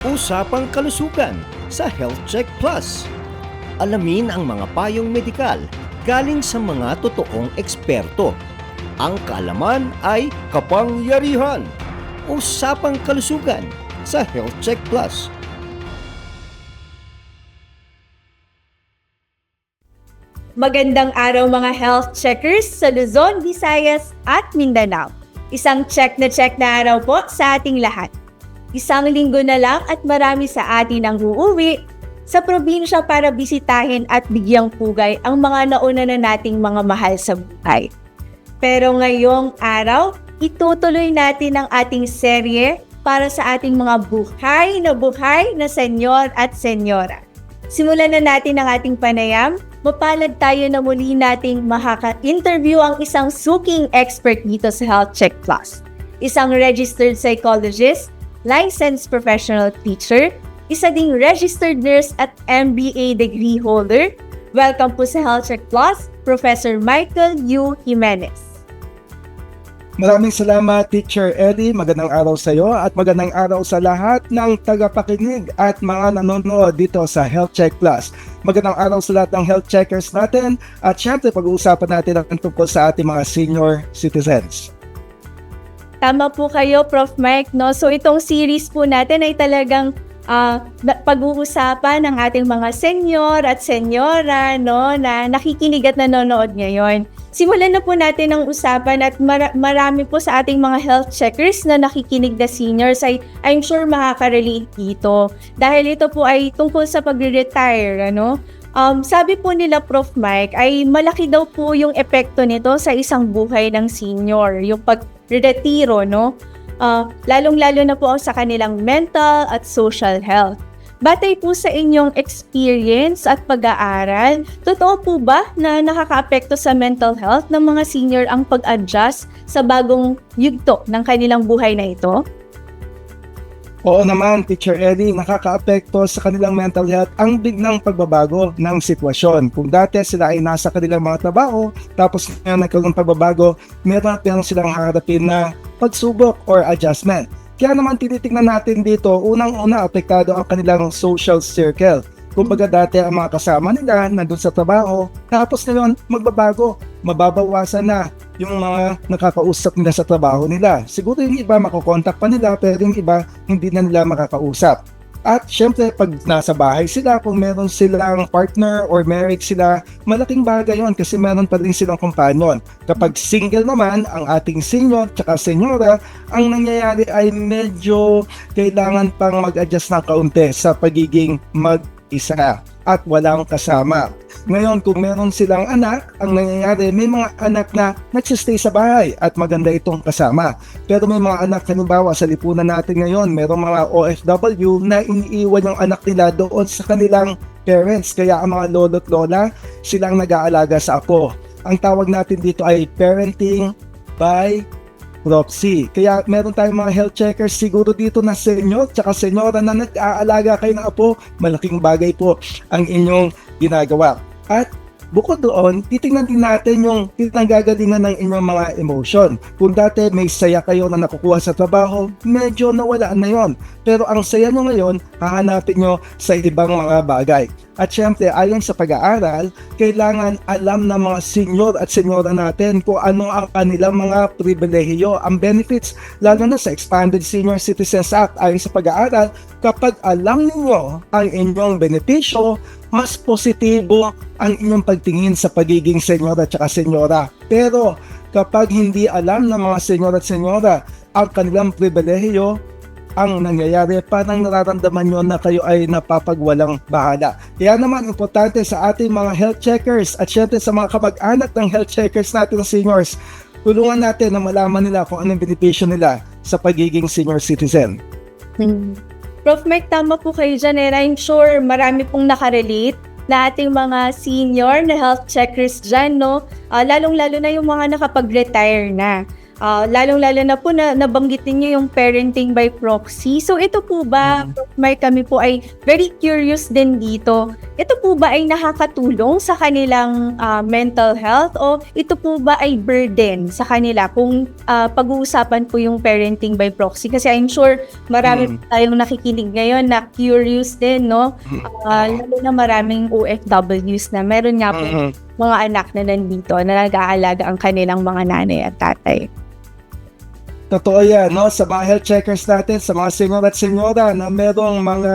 Usapang kalusugan sa Health Check Plus. Alamin ang mga payong medikal galing sa mga totoong eksperto. Ang kaalaman ay kapangyarihan. Usapang kalusugan sa Health Check Plus. Magandang araw mga health checkers sa Luzon, Visayas at Mindanao. Isang check na check na araw po sa ating lahat. Isang linggo na lang at marami sa atin ang uuwi sa probinsya para bisitahin at bigyang pugay ang mga nauna na nating mga mahal sa buhay. Pero ngayong araw, itutuloy natin ang ating serye para sa ating mga buhay na buhay na senyor at senyora. Simulan na natin ang ating panayam. Mapalad tayo na muli nating makaka-interview ang isang suking expert dito sa Health Check Plus. Isang registered psychologist, licensed professional teacher, isa ding registered nurse at MBA degree holder. Welcome po sa Health Check Plus, Professor Michael U. Jimenez. Maraming salamat, Teacher Eddie. Magandang araw sa iyo at magandang araw sa lahat ng tagapakinig at mga nanonood dito sa Health Check Plus. Magandang araw sa lahat ng health checkers natin at syempre pag-uusapan natin ang tungkol sa ating mga senior citizens. Tama po kayo, Prof. Mike. No? So itong series po natin ay talagang na- pag-uusapan ng ating mga senyor at senyora no, na nakikinig at nanonood ngayon. Simulan na po natin ang usapan at mara- marami po sa ating mga health checkers na nakikinig na seniors ay I'm sure makaka-relate dito. Dahil ito po ay tungkol sa pagre-retire, ano? Um, sabi po nila Prof. Mike ay malaki daw po yung epekto nito sa isang buhay ng senior, yung pag-retiro, no? Ah, lalong-lalo na po sa kanilang mental at social health. Batay po sa inyong experience at pag-aaral, totoo po ba na nakakaapekto sa mental health ng mga senior ang pag-adjust sa bagong yugto ng kanilang buhay na ito? Oo naman, Teacher Eddie, nakakaapekto sa kanilang mental health ang biglang pagbabago ng sitwasyon. Kung dati sila ay nasa kanilang mga trabaho, tapos ngayon nagkaroon pagbabago, meron at meron silang harapin na pagsubok or adjustment. Kaya naman tinitingnan natin dito, unang-una apektado ang kanilang social circle. Kumbaga dati ang mga kasama nila nandun sa trabaho, tapos ngayon magbabago, mababawasan na yung mga nakakausap nila sa trabaho nila. Siguro yung iba makokontak pa nila pero yung iba hindi na nila makakausap. At syempre pag nasa bahay sila, kung meron silang partner or married sila, malaking bagay yon kasi meron pa rin silang companion. Kapag single naman, ang ating senior tsaka senyora, ang nangyayari ay medyo kailangan pang mag-adjust ng kaunti sa pagiging mag-isa at walang kasama. Ngayon, kung meron silang anak, ang nangyayari, may mga anak na nagsistay sa bahay at maganda itong kasama. Pero may mga anak, halimbawa sa lipunan natin ngayon, merong mga OFW na iniiwan yung anak nila doon sa kanilang parents. Kaya ang mga lolo't lola, silang nag-aalaga sa apo. Ang tawag natin dito ay parenting by proxy. Kaya meron tayong mga health checkers siguro dito na senior tsaka senyora na nag-aalaga kayo ng apo. Malaking bagay po ang inyong ginagawa. At bukod doon, titingnan din natin yung tinanggagalingan ng inyong mga emotion. Kung dati may saya kayo na nakukuha sa trabaho, medyo nawala na yon. Pero ang saya nyo ngayon, hahanapin nyo sa ibang mga bagay. At syempre, ayon sa pag-aaral, kailangan alam ng mga senior at senyora natin kung ano ang kanilang mga pribilehiyo, ang benefits, lalo na sa Expanded Senior Citizens Act. Ayon sa pag-aaral, kapag alam ninyo ang inyong benepisyo, mas positibo ang inyong pagtingin sa pagiging senyora at senyora. Pero kapag hindi alam ng mga senyor at senyora ang kanilang pribilehiyo, ang nangyayari, parang nararamdaman nyo na kayo ay napapagwalang bahala. Kaya naman, importante sa ating mga health checkers at syempre sa mga kamag-anak ng health checkers natin seniors, tulungan natin na malaman nila kung anong benepisyo nila sa pagiging senior citizen. Prof. Mike, tama po kayo dyan and I'm sure marami pong nakarelate na ating mga senior na health checkers dyan, no? Ah, lalong-lalo na yung mga nakapag-retire na. Ah, lalong-lalo na po na nabanggit niyo yung parenting by proxy. So ito po ba, may kami po ay very curious din dito. Ito po ba ay nakakatulong sa kanilang ah, mental health o ito po ba ay burden sa kanila kung ah, pag-uusapan po yung parenting by proxy? Kasi I'm sure marami Mm. tayong nakikinig ngayon na curious din, no? Ah, lalo na maraming OFWs na meron nga po Mhm. mga anak na nandito na nag-aalaga ang kanilang mga nanay at tatay. Totoo yan, no? Sa mga health checkers natin, sa mga senyor at senyora na merong mga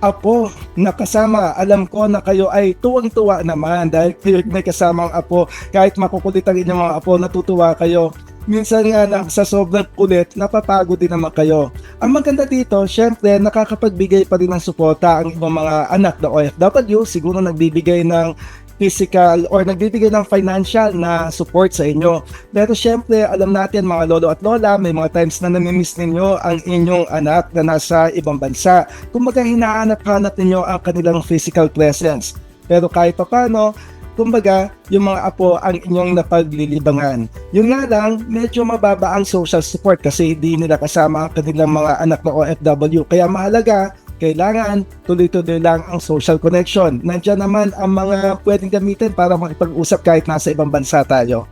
apo na kasama, alam ko na kayo ay tuwang-tuwa naman dahil kayo may kasamang apo. Kahit makukulit ang inyong mga apo, natutuwa kayo. Minsan nga na sa sobrang kulit, napapagod din naman kayo. Ang maganda dito, syempre, nakakapagbigay pa rin ng suporta ang ibang mga anak na OFW. Siguro nagbibigay ng physical or nagbibigay ng financial na support sa inyo. Pero syempre, alam natin mga lolo at lola, may mga times na namimiss ninyo ang inyong anak na nasa ibang bansa. Kumbaga, hinahanap-hanap ninyo ang kanilang physical presence. Pero kahit pa paano, kumbaga, yung mga apo ang inyong napaglilibangan. Yun nga lang, medyo mababa ang social support kasi hindi nila kasama ang kanilang mga anak na OFW. Kaya mahalaga, kailangan tuloy-tuloy lang ang social connection. Nandiyan naman ang mga pwedeng gamitin para makipag-usap kahit nasa ibang bansa tayo.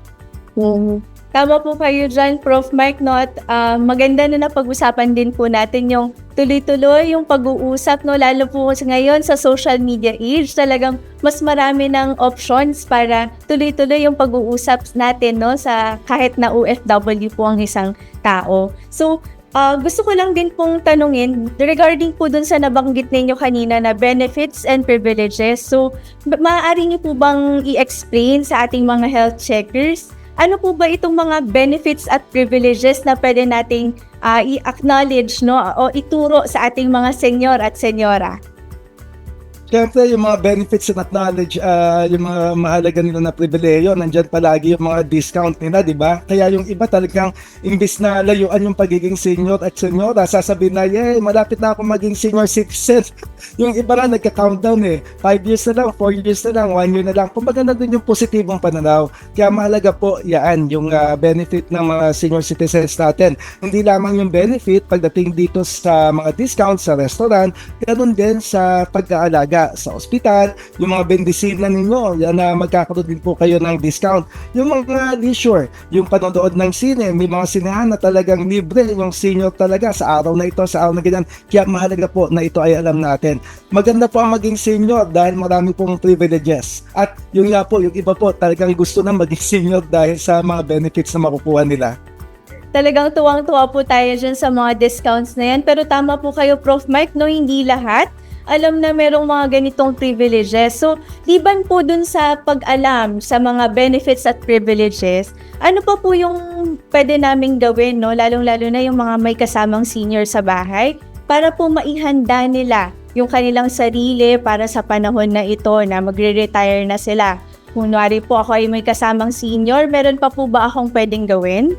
Tama po kayo dyan, Prof. Mike, no? Ah, maganda na napag-usapan din po natin yung tuloy-tuloy yung pag-uusap, no? Lalo po ngayon sa social media age, talagang mas marami ng options para tuloy-tuloy yung pag-uusap natin, no? Sa kahit na OFW po ang isang tao. So, ah, gusto ko lang din pong tanungin regarding po dun sa nabanggit ninyo kanina na benefits and privileges. So, ma- maaari niyo po bang i-explain sa ating mga health checkers ano po ba itong mga benefits at privileges na pwede nating ah, i-acknowledge no o ituro sa ating mga senyor at senyora? Siyempre, yung mga benefits and acknowledge, ah, yung mga mahalaga nila na pribileyo, nandyan palagi yung mga discount nila, di ba? Kaya yung iba talagang, imbis na layuan yung pagiging senior at senyora, sasabihin na, yay, malapit na ako maging senior citizen. yung iba na nagka-countdown eh. 5 years na lang, 4 years na lang, 1 year na lang. Kumbaga na dun yung positibong pananaw. Kaya mahalaga po, yan, yung ah, benefit ng mga senior citizens natin. Hindi lamang yung benefit pagdating dito sa mga discount sa restaurant, ganun din sa pag-aalaga sa ospital, yung mga bendisina ninyo, yan na magkakaroon din po kayo ng discount. Yung mga leisure, yung panonood ng sine, may mga sinehan na talagang libre, yung senior talaga sa araw na ito, sa araw na ganyan. Kaya mahalaga po na ito ay alam natin. Maganda po ang maging senior dahil marami pong privileges. At yung nga po, yung iba po talagang gusto na maging senior dahil sa mga benefits na makukuha nila. Talagang tuwang-tuwa po tayo dyan sa mga discounts na yan. Pero tama po kayo, Prof. Mike, no, hindi lahat alam na merong mga ganitong privileges. So, liban po dun sa pag-alam sa mga benefits at privileges, ano pa po yung pwede naming gawin, no? Lalong-lalo na yung mga may kasamang senior sa bahay para po maihanda nila yung kanilang sarili para sa panahon na ito na magre-retire na sila. Kunwari po ako ay may kasamang senior, meron pa po ba akong pwedeng gawin?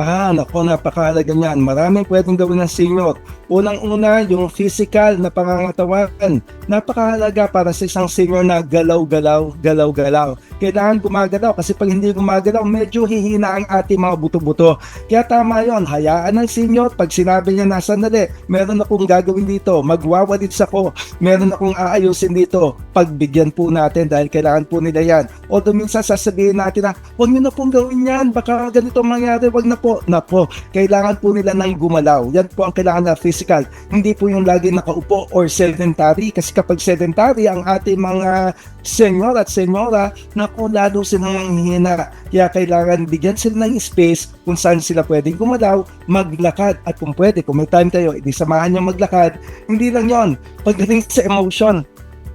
Ah, nako, napakahalaga niyan. Maraming pwedeng gawin ng senior. Unang-una, yung physical na pangangatawan. Napakahalaga para sa isang senior na galaw-galaw, galaw-galaw. Kailangan gumagalaw kasi pag hindi gumagalaw, medyo hihina ang ating mga buto-buto. Kaya tama yon, hayaan ng senior. Pag sinabi niya na sandali, meron akong gagawin dito, magwawalits ako, meron akong aayusin dito. Pagbigyan po natin dahil kailangan po nila yan. Although minsan sasabihin natin na, huwag niyo na pong gawin yan, baka ganito ang mangyari, wag na po. Na po, kailangan po nila nang gumalaw. Yan po ang kailangan na physical. Hindi po yung lagi nakaupo or sedentary kasi kapag sedentary ang ating mga senyor at senyora, naku, lalo silang hihina. Kaya kailangan bigyan sila ng space kung saan sila pwedeng gumalaw, maglakad. At kung pwede, kung may time kayo, edi samahan nyo maglakad. Hindi lang yon Pagdating sa emotion,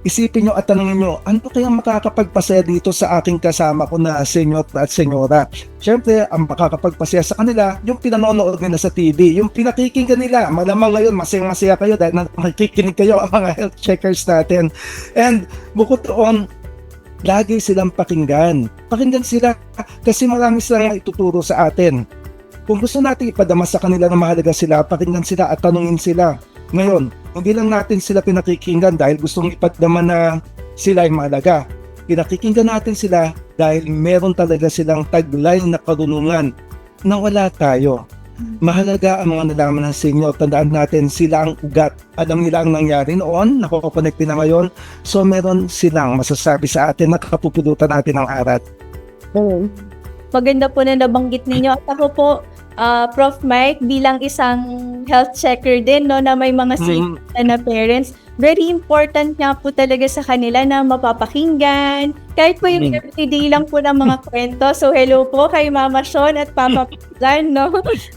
isipin nyo at tanongin nyo, ano kaya makakapagpasaya dito sa aking kasama ko na senyor at senyora? Siyempre, ang makakapagpasaya sa kanila, yung pinanonood nila sa TV, yung pinakikinggan nila, malamang ngayon, masaya-masaya kayo dahil nakikinig kayo ang mga health checkers natin. And bukod doon, lagi silang pakinggan. Pakinggan sila kasi marami silang ituturo sa atin. Kung gusto natin ipadama sa kanila na mahalaga sila, pakinggan sila at tanungin sila. Ngayon, hindi lang natin sila pinakikinggan dahil gustong ipadama na sila ay mahalaga. Pinakikinggan natin sila dahil meron talaga silang taglay na karunungan nawala tayo. Mahalaga ang mga nalaman ng senior. Tandaan natin, sila ang ugat. Alam nila ang nangyari noon, nakokonekte na ngayon. So meron silang masasabi sa atin, nakakapupulutan natin ang arat. Maganda po na nabanggit ninyo. At ako po, ah, Prof. Mike, bilang isang health checker din, no, na may mga senior Mm, na parents, very important nga po talaga sa kanila na mapapakinggan. Kahit po yung Mm. everyday lang po ng mga kwento. So, hello po kay Mama Sean at Papa Plan, no?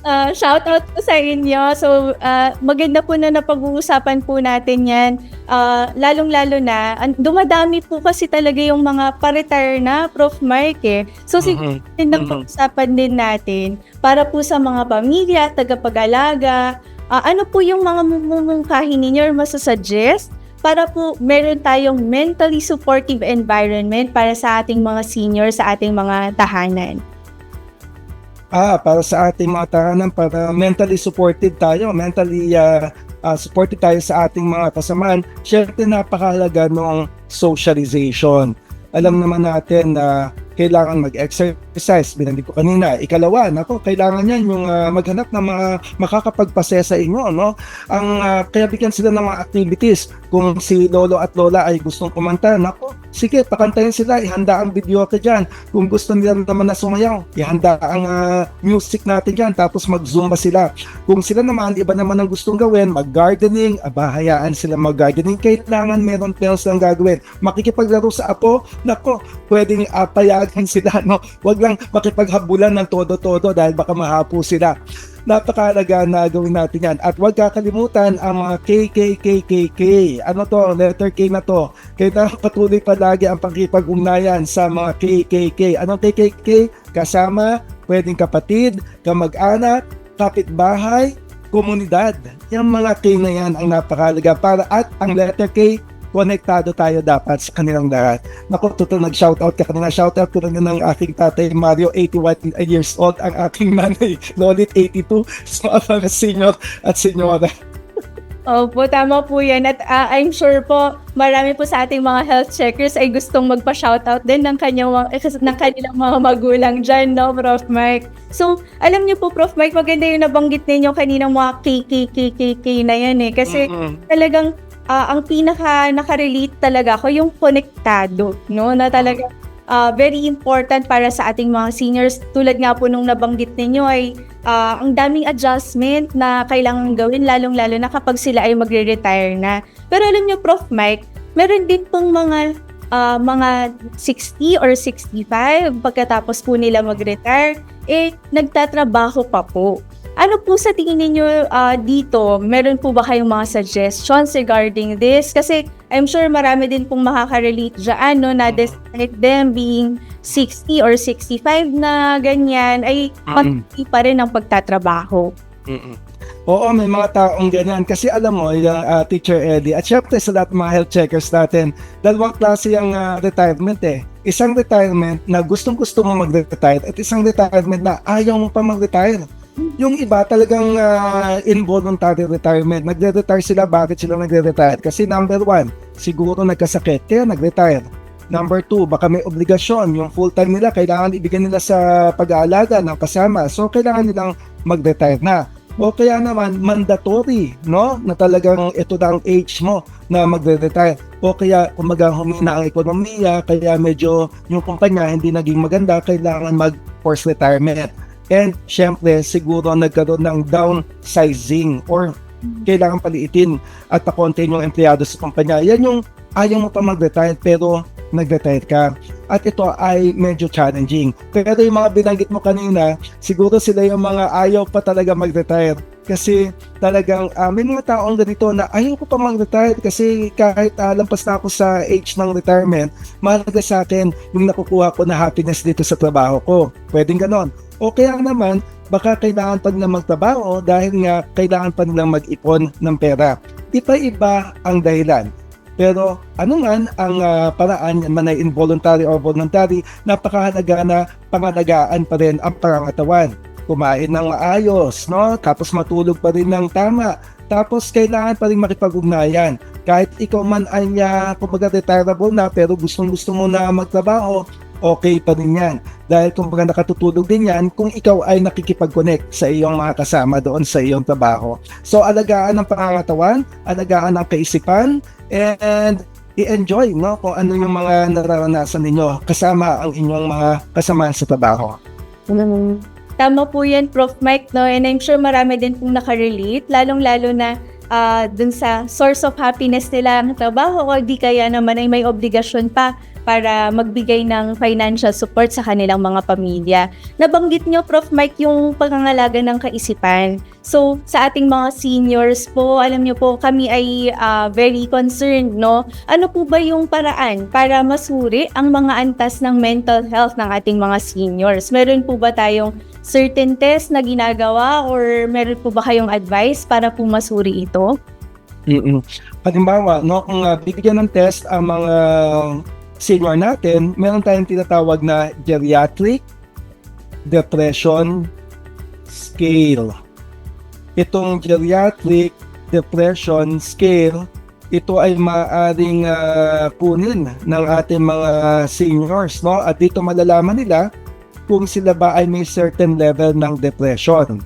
Ah, shout out po sa inyo. So, ah, maganda po na napag-uusapan po natin yan. Ah, lalong-lalo na, dumadami po kasi talaga yung mga pa-retire na, Prof. Mark eh. So, siguro mhm. din ang Mhm. pag-usapan din natin para po sa mga pamilya, tagapag-alaga, ah, ano po yung mga mumungkahi ninyo or masasuggest para po meron tayong mentally supportive environment para sa ating mga senior, sa ating mga tahanan. Ah, para sa ating mga tahanan, para mentally supported tayo, mentally ah, ah, supported tayo sa ating mga kasamaan, syempre napakahalaga ng socialization. Alam naman natin na kailangan mag-exercise, binanggit ko kanina. Ikalawa, nako, kailangan yan yung ah, maghanap ng mga makakapagpasaya sa inyo, no? Ang ah, kaya bigyan sila ng mga activities. Kung si lolo at lola ay gustong kumanta, nako, sige, pakantayin sila, ihanda ang video ka dyan. Kung gusto nila naman na sumayaw, ihanda ang ah, music natin dyan, tapos mag-zumba sila. Kung sila naman, iba naman ang gustong gawin, mag-gardening, aba, hayaan sila mag-gardening. Kailangan meron pels lang gagawin. Makikipaglaro sa apo, nako, pwedeng uh, payagan sila, no? Huwag lang makipaghabulan ng todo-todo dahil baka mahapo sila. Napakahalaga na gawin natin yan. At huwag kakalimutan ang mga KKKKK. Ano to? Letter K na to. Kailangan patuloy palagi ang pagkipag-ugnayan sa mga KKK. Anong KKK? Kasama, pwedeng kapatid, kamag-anak, kapitbahay, komunidad. Yung mga K na yan ang napakahalaga para at ang letter K, konektado tayo dapat sa kanilang lahat. Naku, total nag-shoutout ka kanina. Shoutout ko rin ng aking tatay Mario, 81 years old. Ang aking nanay, Lolit, 82. So, ang senior at senyora. Opo, tama po yan. At ah, I'm sure po, marami po sa ating mga health checkers ay gustong magpa-shoutout din ng, kanyang, eh, ng kanilang mga magulang dyan, no, Prof. Mike? So, alam niyo po, Prof. Mike, maganda yung nabanggit ninyo kaninang mga KKKKK na yan eh. Kasi Mm-mm. talagang ah, ang pinaka nakarelate talaga ako yung konektado, no? Na talaga ah, very important para sa ating mga seniors. Tulad nga po nung nabanggit ninyo ay ah, ang daming adjustment na kailangan gawin lalong-lalo na kapag sila ay magre-retire na. Pero alam niyo Prof Mike, meron din pong mga ah, mga 60 or 65 pagkatapos po nila mag-retire, eh nagtatrabaho pa po. Ano po sa tingin ninyo ah, dito? Meron po ba kayong mga suggestions regarding this? Kasi I'm sure marami din pong makaka-relate dyan, no, na despite them being 60 or 65 na ganyan, ay patuloy pa rin ang pagtatrabaho. Mm-mm. Oo, may mga taong ganyan. Kasi alam mo, yung ah, Teacher Eddie, at syempre sa lahat ng mga health checkers natin, dalawang klase ang ah, retirement eh. Isang retirement na gustong gusto mo mag-retire at isang retirement na ayaw mo pa mag-retire. Yung iba talagang ah, involuntary retirement. Nagre-retire sila. Bakit sila nagre-retire? Kasi number one, siguro nagkasakit kaya nag-retire. Number two, baka may obligasyon. Yung full-time nila, kailangan ibigay nila sa pag-aalaga ng kasama. So, kailangan nilang mag-retire na. O kaya naman, mandatory, no? Na talagang ito na ang age mo na magre-retire. O kaya, kumaga humina ang ekonomiya, kaya medyo yung kumpanya hindi naging maganda, kailangan mag-forced retirement. And syempre, siguro nagkaroon ng downsizing or kailangan paliitin at pakontain yung empleyado sa kumpanya. Yan yung ayaw mo pa mag-retire pero nag-retire ka. At ito ay medyo challenging. Pero yung mga binanggit mo kanina, siguro sila yung mga ayaw pa talaga mag-retire. Kasi talagang ah, may mga taong ganito na ayaw ko pa mag-retire kasi kahit ah, lampas na ako sa age ng retirement, mahalaga sa akin yung nakukuha ko na happiness dito sa trabaho ko. Pwedeng ganon. O kaya naman, baka kailangan pa nila magtrabaho dahil nga kailangan pa nilang mag-ipon ng pera. Iba-iba ang dahilan. Pero ano man ang ah, paraan man ay involuntary or voluntary, napakahalaga na pangalagaan pa rin ang pangangatawan. Kumain ng maayos, no? Tapos matulog pa rin ng tama. Tapos kailangan pa rin makipag-ugnayan. Kahit ikaw man ay uh, kumbaga retireable na pero gustong gusto mo na magtrabaho, okay pa rin yan. Dahil kung baga nakatutulog din yan kung ikaw ay nakikipag-connect sa iyong mga kasama doon sa iyong trabaho. So alagaan ang pangangatawan, alagaan ang kaisipan, and i-enjoy no kung ano yung mga nararanasan ninyo kasama ang inyong mga kasamahan sa trabaho. Tama po yan, Prof. Mike, no? And I'm sure marami din pong nakarelate, lalong-lalo na ah, dun sa source of happiness nila ang trabaho o di kaya naman ay may obligasyon pa para magbigay ng financial support sa kanilang mga pamilya. Nabanggit nyo, Prof. Mike, yung pangangalaga ng kaisipan. So, sa ating mga seniors po, alam nyo po, kami ay ah, very concerned, no? Ano po ba yung paraan para masuri ang mga antas ng mental health ng ating mga seniors? Meron po ba tayong certain test na ginagawa or meron po ba kayong advice para po masuri ito? mm Halimbawa, no, kung uh, bibigyan ng test ang mga senior natin, meron tayong tinatawag na geriatric depression scale. Itong geriatric depression scale, ito ay maaring uh, kunin ng ating mga seniors, no? At dito malalaman nila kung sila ba ay may certain level ng depression.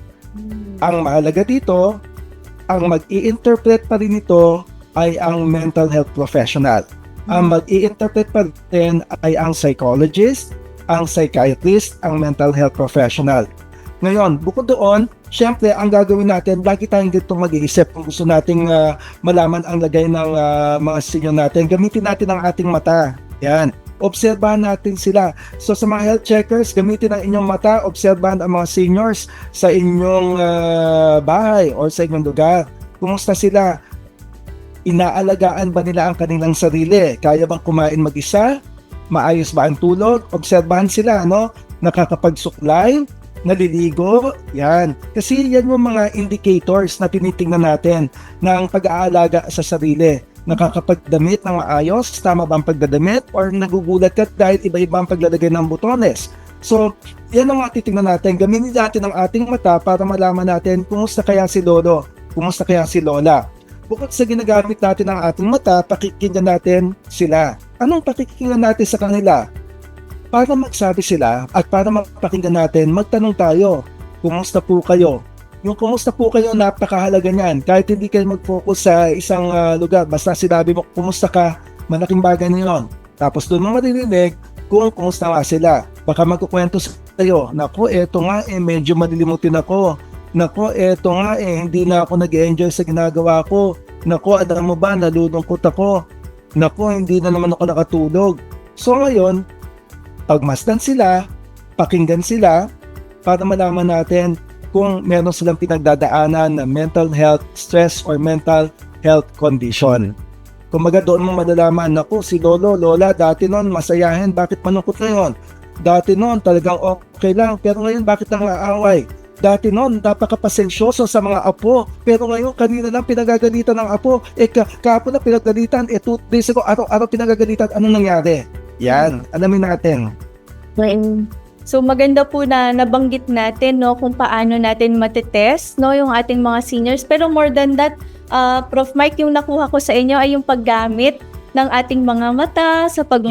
Ang mahalaga dito, ang mag-i-interpret pa rin ito ay ang mental health professional. Ang mag-i-interpret pa rin ay ang psychologist, ang psychiatrist, ang mental health professional. Ngayon, bukod doon, syempre, ang gagawin natin, lagi tayong dito mag-iisip kung gusto nating ah, malaman ang lagay ng ah, mga senior natin. Gamitin natin ang ating mata. Yan. Obserbahan natin sila. So sa mga health checkers, gamitin ang inyong mata, obserbahan ang mga seniors sa inyong ah, bahay or sa inyong lugar. Kumusta sila? Inaalagaan ba nila ang kanilang sarili? Kaya bang kumain mag-isa? Maayos ba ang tulog? Obserbahan sila, no? Nakakapagsuklay? Naliligo? Yan. Kasi yan yung mga indicators na tinitingnan natin ng pag-aalaga sa sarili. Nakakapagdamit ng maayos? Tama ba ang pagdadamit? Or nagugulat ka dahil iba-iba ang paglalagay ng butones? So, yan ang titingnan natin. Gamitin natin ang ating mata para malaman natin kumusta kaya si Lolo, kumusta kaya si Lola. Bukod sa ginagamit natin ang ating mata, pakikinggan natin sila. Anong pakikinggan natin sa kanila? Para magsabi sila at para mapakinggan natin, magtanong tayo, kumusta po kayo? Yung kumusta po kayo, napakahalaga niyan. Kahit hindi kayo mag-focus sa isang ah, lugar, basta sinabi mo, kumusta ka, malaking bagay na yun. Tapos doon mo maririnig kung kumusta nga sila. Baka magkukwento sa kayo, naku, eto nga eh, medyo malilimutin ako. Naku, eto nga eh, hindi na ako nag enjoy sa ginagawa ko. Naku, alam mo ba, nalulungkot ako. Naku, hindi na naman ako nakatulog. So ngayon, pagmasdan sila, pakinggan sila, para malaman natin kung meron silang pinagdadaanan na mental health stress or mental health condition. Kumaga doon mo malalaman, naku, si Lolo, Lola, dati noon masayahin, bakit manungkot ngayon? Dati noon talagang okay lang, pero ngayon bakit ang aaway? Dati noon, napakapasensyoso sa mga apo. Pero ngayon, kanina lang pinagagalitan ng apo. Eh, ka kahapon na pinagagalitan. Eh, two days ago, araw-araw pinagagalitan. Anong nangyari? Yan, alamin natin. So maganda po na nabanggit natin no kung paano natin matetest no yung ating mga seniors pero more than that uh, Prof Mike yung nakuha ko sa inyo ay yung paggamit ng ating mga mata sa pag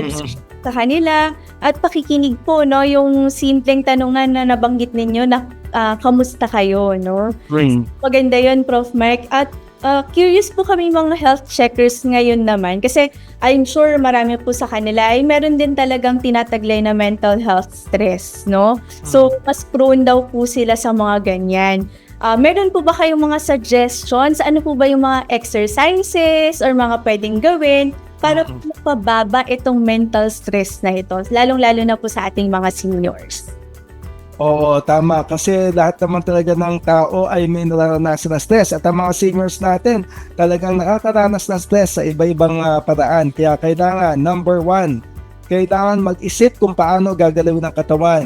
sa kanila at pakikinig po no yung simpleng tanungan na nabanggit ninyo na ah, kamusta kayo no Maganda yun, Prof. Mark. At uh, curious po kami mga health checkers ngayon naman kasi I'm sure marami po sa kanila ay meron din talagang tinataglay na mental health stress, no? So, mas prone daw po sila sa mga ganyan. Ah, meron po ba kayong mga suggestions? Ano po ba yung mga exercises or mga pwedeng gawin para po mapababa itong mental stress na ito, lalong-lalo na po sa ating mga seniors? Oo, tama. Kasi lahat naman talaga ng tao ay may nararanasan na stress. At ang mga seniors natin talagang nakakaranas ng stress sa iba-ibang ah, paraan. Kaya kailangan, number one, kailangan mag-isip kung paano gagalawin ang katawan.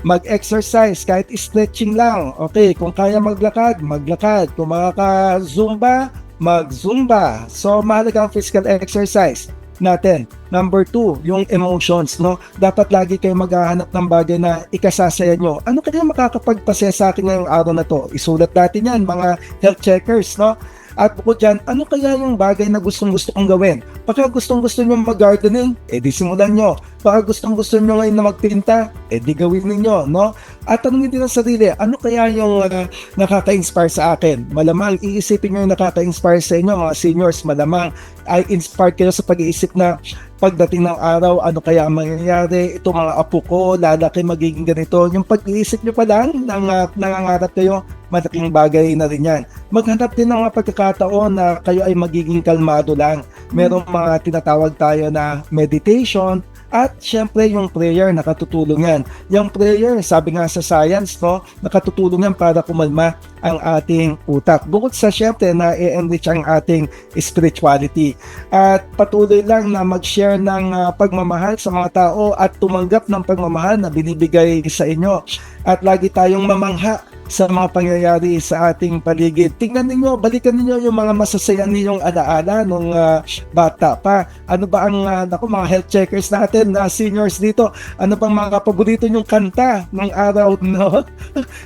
Mag-exercise, kahit stretching lang. Okay, kung kaya maglakad, maglakad. Kung makaka-zumba, mag-zumba. So, mahalaga ang physical exercise natin. Number two, yung emotions, no? Dapat lagi kayo maghahanap ng bagay na ikasasaya nyo. Ano kaya makakapagpasaya sa akin ngayong araw na to? Isulat natin yan, mga health checkers, no? At bukod dyan, ano kaya yung bagay na gustong gusto kong gawin? Pagka gustong gusto nyo mag-gardening, eh di simulan nyo. Baka gustong gusto nyo ngayon na magpinta, eh di gawin ninyo, no? At tanongin din ang sarili, ano kaya yung uh, nakaka-inspire sa akin? Malamang iisipin nyo yung nakaka-inspire sa inyo, mga seniors, malamang ay inspired kayo sa pag-iisip na pagdating ng araw, ano kaya ang mangyayari, ito mga apo ko, lalaki magiging ganito. Yung pag-iisip nyo pa lang, nang, nangangarap kayo, malaking bagay na rin yan. Maghanap din ng mga pagkakataon na kayo ay magiging kalmado lang. Merong mga tinatawag tayo na meditation, at syempre yung prayer nakatutulong yan. Yung prayer, sabi nga sa science, no, nakatutulong yan para kumalma ang ating utak. Bukod sa syempre na i-enrich ang ating spirituality. At patuloy lang na mag-share ng uh, pagmamahal sa mga tao at tumanggap ng pagmamahal na binibigay sa inyo. At lagi tayong mamangha sa mga pangyayari sa ating paligid. Tingnan ninyo, balikan ninyo yung mga masasaya ninyong alaala nung uh, bata pa. Ano ba ang uh, naku, mga health checkers natin na seniors dito? Ano bang mga paborito nyong kanta ng araw, no?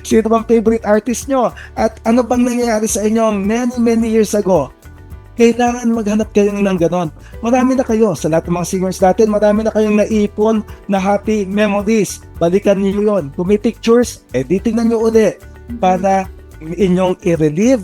Sino bang favorite artist nyo? At ano bang nangyayari sa inyo many, many years ago? kailangan maghanap kayo ng ganon. Marami na kayo sa lahat ng mga singers natin, marami na kayong naipon na happy memories. Balikan niyo yun. Kung may pictures, editingnan nyo uli para inyong i-relieve,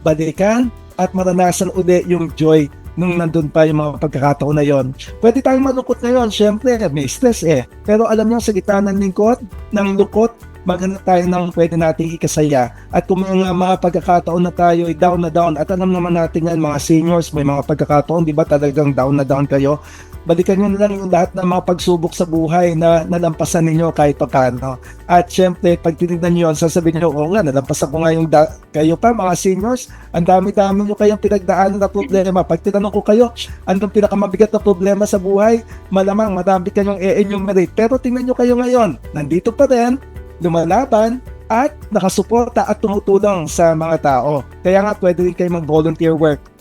balikan, at maranasan uli yung joy nung nandun pa yung mga pagkakataon na yon. Pwede tayong malungkot ngayon, syempre may stress eh. Pero alam niyo sa gitna ng lingkot, ng lungkot, maghanap tayo ng pwede nating ikasaya. At kung mga, mga pagkakataon na tayo ay down na down, at alam naman natin yan, mga seniors, may mga pagkakataon, di ba talagang down na down kayo, balikan nyo na lang yung lahat ng mga pagsubok sa buhay na nalampasan ninyo kahit paano. At syempre, pag tinignan nyo yun, sasabihin nyo, oo nga, nalampasan ko nga yung da- kayo pa, mga seniors, ang dami-dami nyo kayong pinagdaanan na problema. Pag tinanong ko kayo, anong pinakamabigat na problema sa buhay, malamang madami kayong e-enumerate. Pero tingnan nyo kayo ngayon, nandito pa rin, lumalaban, at nakasuporta at tumutulong sa mga tao. Kaya nga pwede rin kayo mag-volunteer work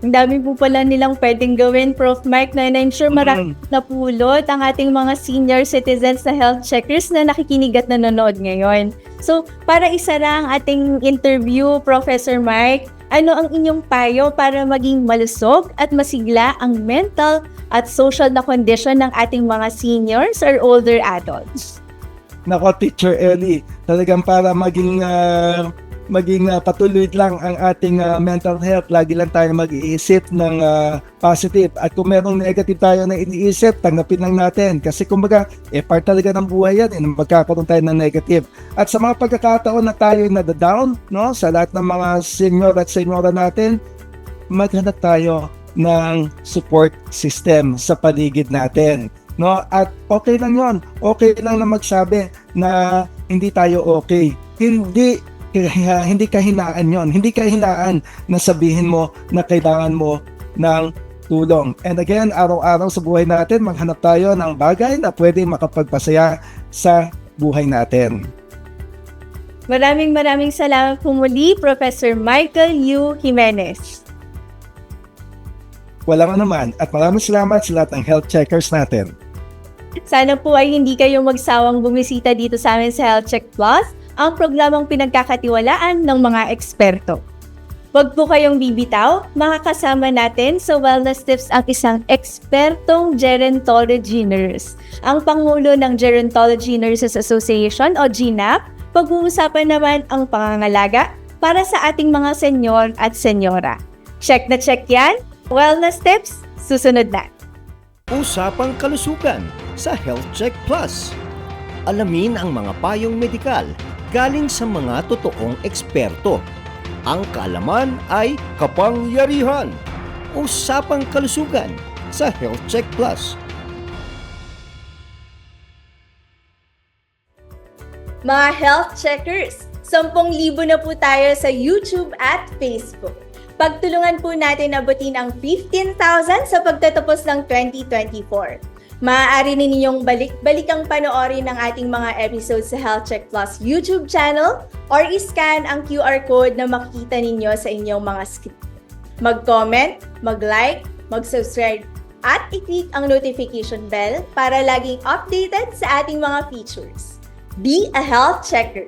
Ang dami po pala nilang pwedeng gawin, Prof. Mike, na I'm sure marami napulot ang ating mga senior citizens na health checkers na nakikinig at nanonood ngayon. So, para isara ang ating interview, Professor Mike, ano ang inyong payo para maging malusog at masigla ang mental at social na condition ng ating mga seniors or older adults? Nako, Teacher Ellie, talagang para maging uh, maging uh, patuloy lang ang ating uh, mental health, lagi lang tayo mag-iisip ng uh, positive. At kung merong negative tayo na iniisip, tanggapin lang natin. Kasi kumbaga, eh, part talaga ng buhay yan, eh, magkakaroon tayo ng negative. At sa mga pagkakataon na tayo nada-down, no, sa lahat ng mga senior at senyora natin, maghanap tayo ng support system sa paligid natin no at okay lang yon okay lang na magsabi na hindi tayo okay hindi kaya hindi kahinaan yon hindi kahinaan na sabihin mo na kailangan mo ng tulong. And again, araw-araw sa buhay natin, maghanap tayo ng bagay na pwede makapagpasaya sa buhay natin. Maraming maraming salamat po muli, Professor Michael U. Jimenez. Walang anuman at maraming salamat sa lahat ng health checkers natin. Sana po ay hindi kayo magsawang bumisita dito sa amin sa Health Check Plus, ang programang pinagkakatiwalaan ng mga eksperto. Huwag po kayong bibitaw, makakasama natin sa Wellness Tips ang isang ekspertong gerontology nurse. Ang Pangulo ng Gerontology Nurses Association o GNAP, pag-uusapan naman ang pangangalaga para sa ating mga senyor at senyora. Check na check yan! Wellness Tips, susunod na! Usapang kalusugan sa Health Check Plus. Alamin ang mga payong medikal galing sa mga totoong eksperto. Ang kaalaman ay kapangyarihan. Usapang kalusugan sa Health Check Plus. Mga health checkers, 10,000 na po tayo sa YouTube at Facebook. Pagtulungan po natin abutin ang 15,000 sa pagtatapos ng 2024. Maaari ninyong balik-balikang panoorin ang ating mga episodes sa Health Check Plus YouTube channel or iscan ang QR code na makikita ninyo sa inyong mga screen. Mag-comment, mag-like, mag-subscribe, at i-click ang notification bell para laging updated sa ating mga features. Be a health checker.